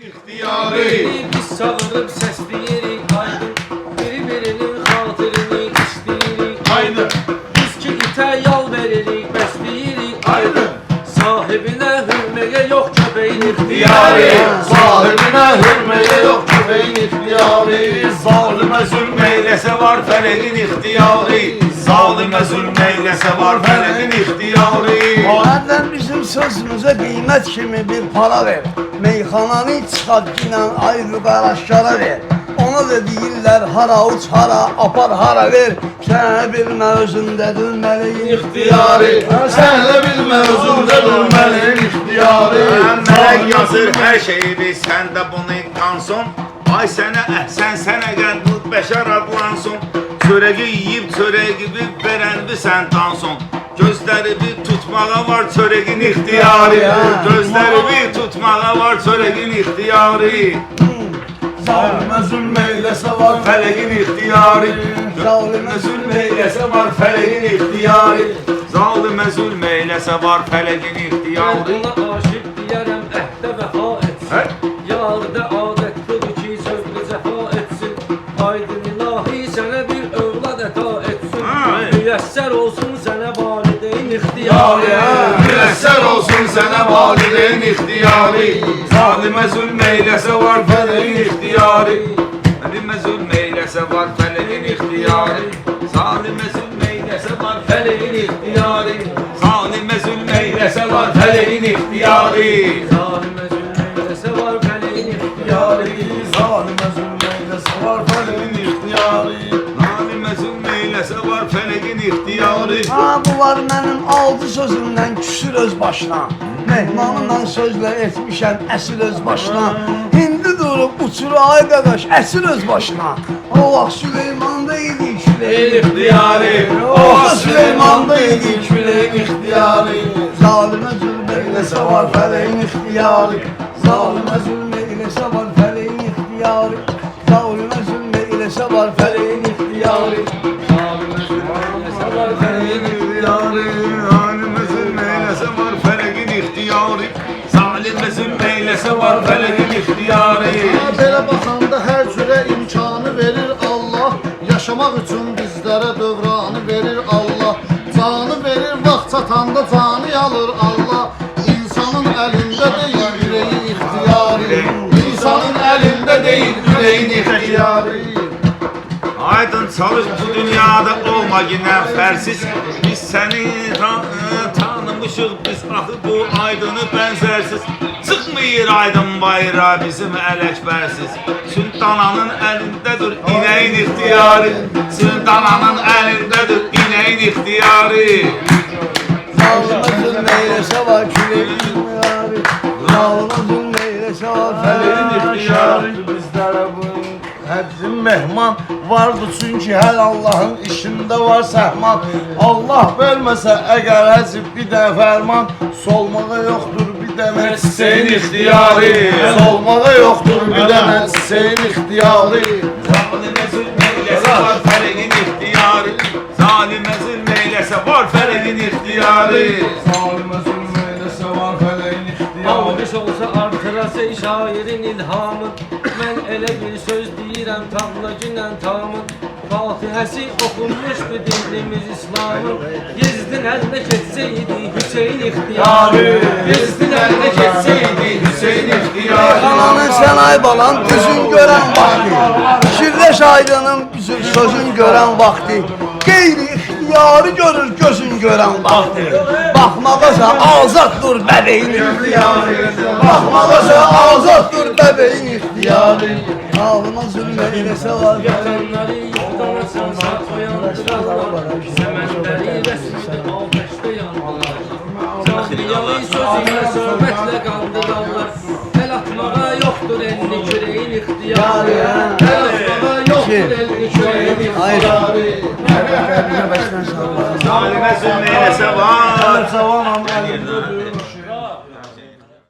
İhtiyari Biz çağırıp sesleyirik aydın Bir-birinin xatirini işleyirik Haydi Biz ki itə yal veririk, Haydi Sahibinə hürməyə yox köpeyin İhtiyari Sahibine hürmeye yok köpeğin ihtiyari Zalime zulmeylese var feleğin ihtiyari Zalime zulmeylese var feleğin ihtiyari Madem bizim sözümüze kıymet kimi bir para ver. Meyxananı çıxart inan ayrı qaraşlara ver. Ona da deyirlər hara uç hara apar hara ver. Sənə bilmə özündədir mələyin İhtiyari Senle bilme özünde durmelin ihtiyari Melek yazır her şeyi bil sen de bunu kanson Ay sene ehsen sene gel bu beşer adlansın Çöreği yiyip çöreği gibi berendi sen tanson. Gözleri bir tutmağa var çöreğin ihtiyarı. Gözleri bir tutmağa var çöreğin ihtiyarı. Zalime zulmeylese var feleğin ihtiyari Zalimə Zulmeylese var feleğin ihtiyarı. Zalime zulmeylese var feleğin ihtiyarı olsun sənə valideyn ixtiyarı Müyesser olsun sana valideyn ihtiyari Zalime zulmeylese var feleğin ihtiyari Zalime zulmeylese var feleğin ihtiyari Zalime zulmeylese var feleğin ihtiyari Zalime zulmeylese var feleğin ihtiyari Ha bu var mənim altı sözümdən küsür öz başına. Mehmanımla sözlə etmişəm əsl öz başına. Hindi durub uçur ay qaqaş əsl öz başına. O vaxt Süleyman'da idi Süleyman. İhtiyari. O vaxt Süleyman'da idi Küleğin ihtiyari. Zalimə zülm eyləsə var fələyin ixtiyarı Zalimə zülm eyləsə var fələyin ixtiyarı zulmeylese var feleğin ihtiyari Belə baxanda hər cürə imkanı verir Allah. Yaşamaq üçün bizlərə dövranı verir Allah. Canı verir vaxt çatanda canı alır Allah. İnsanın əlində deyil yüreği ixtiyari İnsanın əlində deyil yüreğin ixtiyari Aydın çalış bu dünyada olma yine fersiz. Biz seni ta tanımışız biz ahı bu aydını benzersiz. Çıkmıyor aydın bayrağı bizim elekbersiz Sültananın elindedir ineğin ihtiyarı Sültananın elindedir ineğin ihtiyarı Zalimə zülm eyləsə var fələyin ixtiyarı Zalimə zülm eyləsə var fələyin ixtiyarı. Bizlere bu Həbzin mehman vardı çünkü her Allah'ın işinde var səhman Allah verməsə əgər əzib bir də fərman Solmağa yoxdur bir dənə çiçeğin ixtiyarı Solmağa yoxdur bir dənə çiçeğin ixtiyarı Zalime zulmeylese var feleğin ihtiyarı. Zalime zulmeylese var feleğin ihtiyarı. Zalimə zulm artırası şairin ilhamı. Mən elə bir söz deyirəm tamla günən tamın Fatihəsi oxunmuşdu dinimiz İslamın Yezdin əlinə keçsəydi Hüseyin ixtiyarı. Yezdin əlinə keçsəydi Hüseyin ixtiyarı. Ananın sen ay balan gözün gören vakti. Şirreş aydının bizim sözün gören vakti. Geyri ihtiyarı görür gözün gören vakti Bakmağasa azat dur bebeğin ihtiyarı. Bakmağasa azat dur bebeğin ihtiyarı. Ağlıma zulme eylese var. Yatanları yıktanırsan sağ uyandırarlar Səmənləri rəsmidi albeşdə yandılar. Cahiliyalı sözüyle söhbətlə qandırarlar El atmağa yoxdur elini küreyin ixtiyarı El atmağa yoxdur elini küreyin ixtiyarı Zalime zulmeylese var Savam am əlimdə